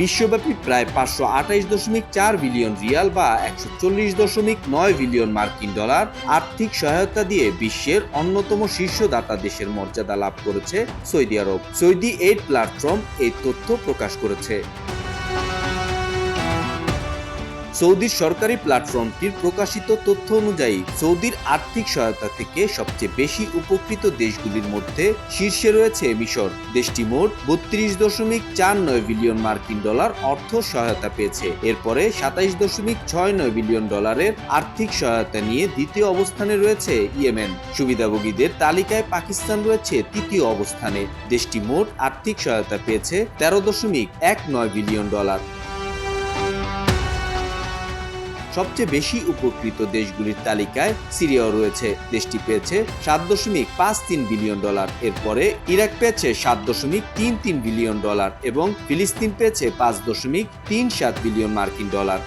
বিশ্বব্যাপী প্রায় পাঁচশো আঠাইশ দশমিক চার বিলিয়ন রিয়াল বা একশো চল্লিশ দশমিক নয় বিলিয়ন মার্কিন ডলার আর্থিক সহায়তা দিয়ে বিশ্বের অন্যতম শীর্ষ দাতা দেশের মর্যাদা লাভ করেছে Saudi Arab. Saudi aid platform এই তথ্য প্রকাশ করেছে। সৌদির সরকারি প্ল্যাটফর্মটির প্রকাশিত তথ্য অনুযায়ী, সৌদির আর্থিক সহায়তা থেকে সবচেয়ে বেশি উপকৃত দেশগুলির মধ্যে শীর্ষে রয়েছে মিশর। দেশটি মোট বত্রিশ দশমিক চার নয় বিলিয়ন মার্কিন ডলার অর্থ সহায়তা পেয়েছে। এরপরে সাতাইশ দশমিক ছয় নয় বিলিয়ন ডলারের আর্থিক সহায়তা নিয়ে দ্বিতীয় অবস্থানে রয়েছে ইয়েমেন। সুবিধাভোগীদের তালিকায় পাকিস্তান রয়েছে তৃতীয় অবস্থানে। দেশটি মোট আর্থিক সহায়তা পেয়েছে তেরো দশমিক এক নয় বিলিয়ন ডলার। সবচেয়ে বেশি উপকৃত দেশগুলির তালিকায় সিরিয়াও রয়েছে। দেশটি পেয়েছে সাত দশমিক পাঁচ তিন বিলিয়ন ডলার। এরপরে ইরাক পেয়েছে সাত দশমিক তিন তিন বিলিয়ন ডলার এবং ফিলিস্তিন পেয়েছে পাঁচ দশমিক তিন সাত বিলিয়ন মার্কিন ডলার।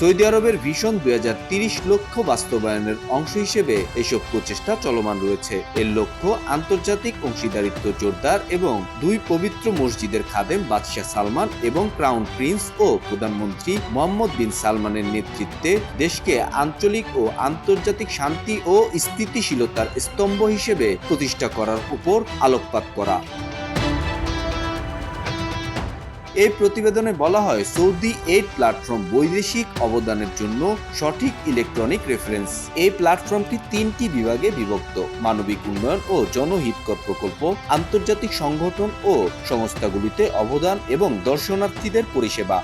সৌদি আরবের ভিশন দুই লক্ষ্য বাস্তবায়নের অংশ হিসেবে এসব প্রচেষ্টা চলমান রয়েছে। এর লক্ষ্য আন্তর্জাতিক অংশীদারিত্ব জোরদার এবং দুই পবিত্র মসজিদের খাদেম বাদশাহ সালমান এবং ক্রাউন প্রিন্স ও প্রধানমন্ত্রী মোহাম্মদ বিন সালমানের নেতৃত্বে দেশকে আঞ্চলিক ও আন্তর্জাতিক শান্তি ও স্থিতিশীলতার স্তম্ভ হিসেবে প্রতিষ্ঠা করার উপর আলোকপাত করা। এই প্রতিবেদনে বলা হয়, সৌদি এই প্ল্যাটফর্ম বৈদেশিক অবদানের জন্য সঠিক ইলেকট্রনিক রেফারেন্স। এই প্ল্যাটফর্মটি তিনটি বিভাগে বিভক্ত, মানবিক উন্নয়ন ও জনহিতকর প্রকল্প, আন্তর্জাতিক সংগঠন ও সংস্থাগুলিতে অবদান এবং দর্শনার্থীদের পরিষেবা।